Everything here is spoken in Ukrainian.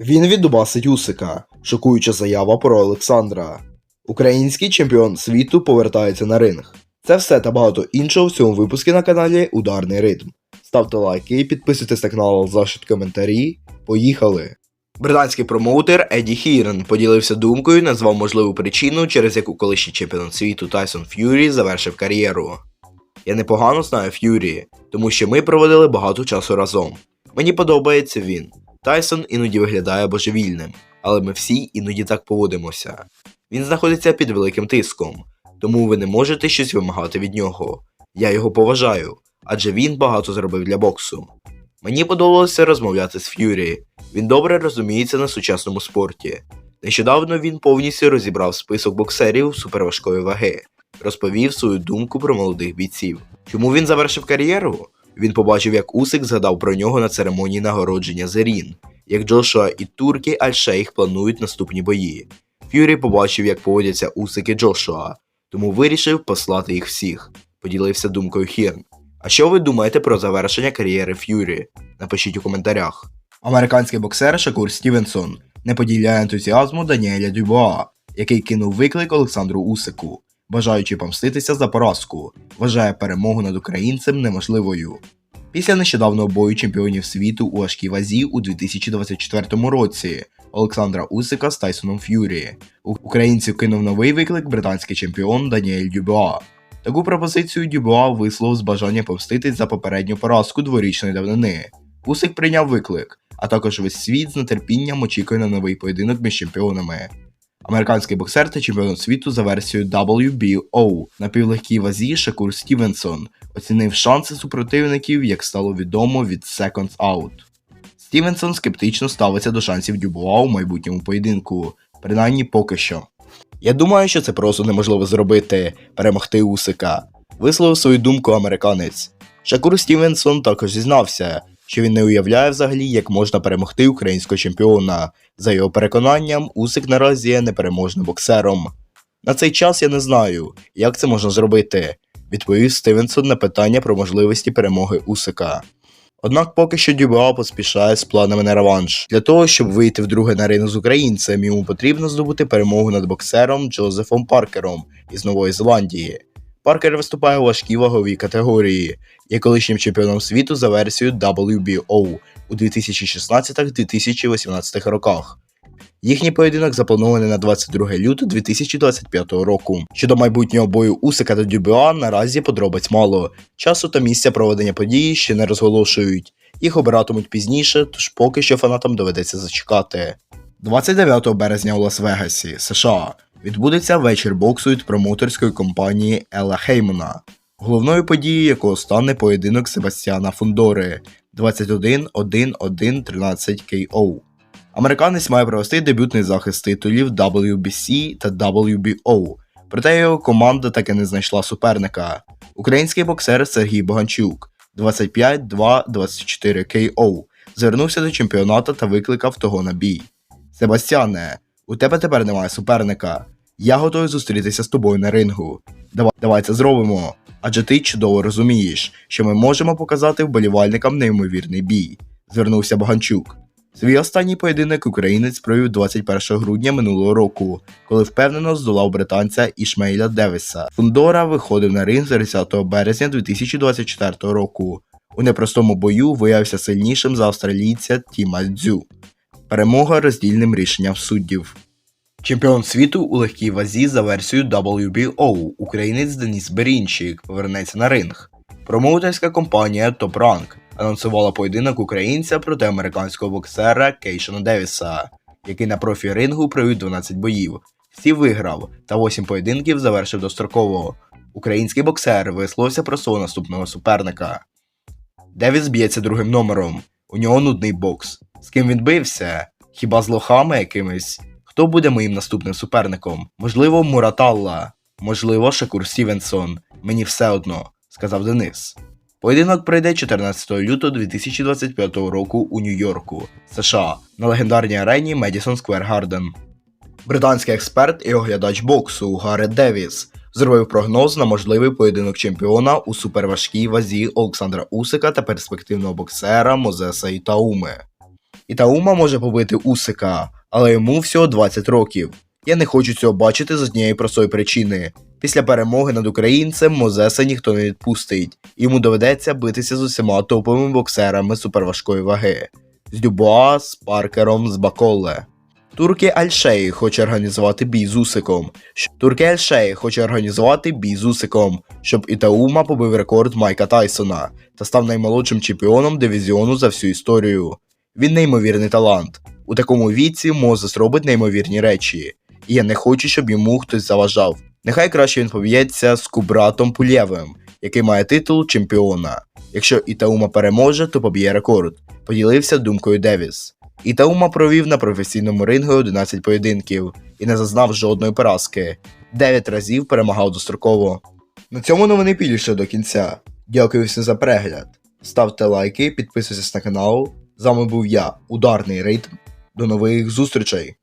Він віддубасить Усика, шокуюча заява про Олександра. Український чемпіон світу повертається на ринг. Це все та багато іншого в цьому випуску на каналі Ударний Ритм. Ставте лайки, підписуйтесь на канал, залишіть коментарі. Поїхали! Британський промоутер Еді Хірен поділився думкою назвав можливу причину, через яку колишній чемпіон світу Тайсон Ф'юрі завершив кар'єру. Я непогано знаю Ф'юрі, тому що ми проводили багато часу разом. Мені подобається він. Тайсон іноді виглядає божевільним, але ми всі іноді так поводимося. Він знаходиться під великим тиском, тому ви не можете щось вимагати від нього. Я його поважаю, адже він багато зробив для боксу. Мені подобалося розмовляти з Ф'юрі. Він добре розуміється на сучасному спорті. Нещодавно він повністю розібрав список боксерів суперважкої ваги, розповів свою думку про молодих бійців. Чому він завершив кар'єру? Він побачив, як Усик згадав про нього на церемонії нагородження Зерін, як Джошуа і турки Аль-Шейх планують наступні бої. Ф'юрі побачив, як поводяться Усик і Джошуа, тому вирішив послати їх всіх, поділився думкою Хірн. А що ви думаєте про завершення кар'єри Ф'юрі? Напишіть у коментарях. Американський боксер Шакур Стівенсон не поділяє ентузіазму Даніеля Дюбуа, який кинув виклик Олександру Усику, бажаючи помститися за поразку, вважає перемогу над українцем неможливою. Після нещодавнього бою чемпіонів світу у важкій вазі у 2024 році Олександра Усика з Тайсоном Ф'юрі. Українців кинув новий виклик британський чемпіон Даніель Дюбуа. Таку пропозицію Дюбуа висловив з бажання помститись за попередню поразку дворічної давнини. Усик прийняв виклик, а також весь світ з нетерпінням очікує на новий поєдинок між чемпіонами. Американський боксер та чемпіон світу за версією WBO на півлегкій вазі Шакур Стівенсон оцінив шанси супротивників, як стало відомо від Seconds Out. Стівенсон скептично ставиться до шансів Дюбуа у майбутньому поєдинку, принаймні поки що. Я думаю, що це просто неможливо зробити перемогти Усика. Висловив свою думку американець. Шакур Стівенсон також зізнався, що він не уявляє взагалі, як можна перемогти українського чемпіона. За його переконанням, Усик наразі є непереможним боксером. На цей час я не знаю, як це можна зробити, відповів Стівенсон на питання про можливості перемоги Усика. Однак поки що Дюбуа поспішає з планами на реванш. Для того, щоб вийти вдруге на ринок з українцем, йому потрібно здобути перемогу над боксером Джозефом Паркером із Нової Зеландії. Паркер виступає у важкій ваговій категорії, є колишнім чемпіоном світу за версією WBO у 2016-2018 роках. Їхній поєдинок запланований на 22 лютого 2025 року. Щодо майбутнього бою Усика та Дюбуа наразі подробиць мало. Часу та місця проведення події ще не розголошують. Їх обиратимуть пізніше, тож поки що фанатам доведеться зачекати. 29 березня у Лас-Вегасі, США, відбудеться вечір боксу від промоутерської компанії Ела Хеймана, головною подією якого стане поєдинок Себастьяна Фундори 21-1-1-13 KO. Американець має провести дебютний захист титулів WBC та WBO, проте його команда так і не знайшла суперника. Український боксер Сергій Боганчук 25-2-24 KO звернувся до чемпіоната та викликав того на бій. Себастьяне, у тебе тепер немає суперника. Я готовий зустрітися з тобою на рингу. Давай, давай це зробимо. Адже ти чудово розумієш, що ми можемо показати вболівальникам неймовірний бій. Звернувся Боганчук. Свій останній поєдинок українець провів 21 грудня минулого року, коли впевнено здолав британця Ішмейля Девіса. Фундора виходив на ринг 30 березня 2024 року. У непростому бою виявився сильнішим за австралійця Тіма Дзю. Перемога роздільним рішенням суддів. Чемпіон світу у легкій вазі за версією WBO українець Деніс Берінчик повернеться на ринг. Промоутерська компанія Top Rank анонсувала поєдинок українця проти американського боксера Кейшона Девіса, який на профі рингу провів 12 боїв. Всі виграв та 8 поєдинків завершив достроково. Український боксер висловився про свого наступного суперника. Девіс б'ється другим номером. У нього нудний бокс. З ким він бився? Хіба з лохами якимись? Хто буде моїм наступним суперником? Можливо, Мураталла, можливо, Шакур Стівенсон. Мені все одно, сказав Денис. Поєдинок пройде 14 лютого 2025 року у Нью-Йорку, США, на легендарній арені Madison Square Garden. Британський експерт і оглядач боксу Гарет Девіс зробив прогноз на можливий поєдинок чемпіона у суперважкій вазі Олександра Усика та перспективного боксера Мозеса Ітауми. Ітаума може побити Усика, але йому всього 20 років. Я не хочу цього бачити з однієї простої причини. Після перемоги над українцем Мозеса ніхто не відпустить. Йому доведеться битися з усіма топовими боксерами суперважкої ваги. З Дюбуа, з Паркером, з Баколе. Турки Альшеї хоче організувати бій з Усиком. Турки Альшеї хоче організувати бій з Усиком, щоб Ітаума побив рекорд Майка Тайсона та став наймолодшим чемпіоном дивізіону за всю історію. Він неймовірний талант. У такому віці Мозес робить неймовірні речі, і я не хочу, щоб йому хтось заважав. Нехай краще він поб'ється з Кубратом Пулєвим, який має титул чемпіона. Якщо Ітаума переможе, то поб'є рекорд. Поділився думкою Девіс. Ітаума провів на професійному рингу 11 поєдинків і не зазнав жодної поразки. 9 разів перемагав достроково. На цьому новини підійшли до кінця. Дякую всім за перегляд. Ставте лайки, підписуйтесь на канал. З вами був я, Ударний Ритм. До нових зустрічей!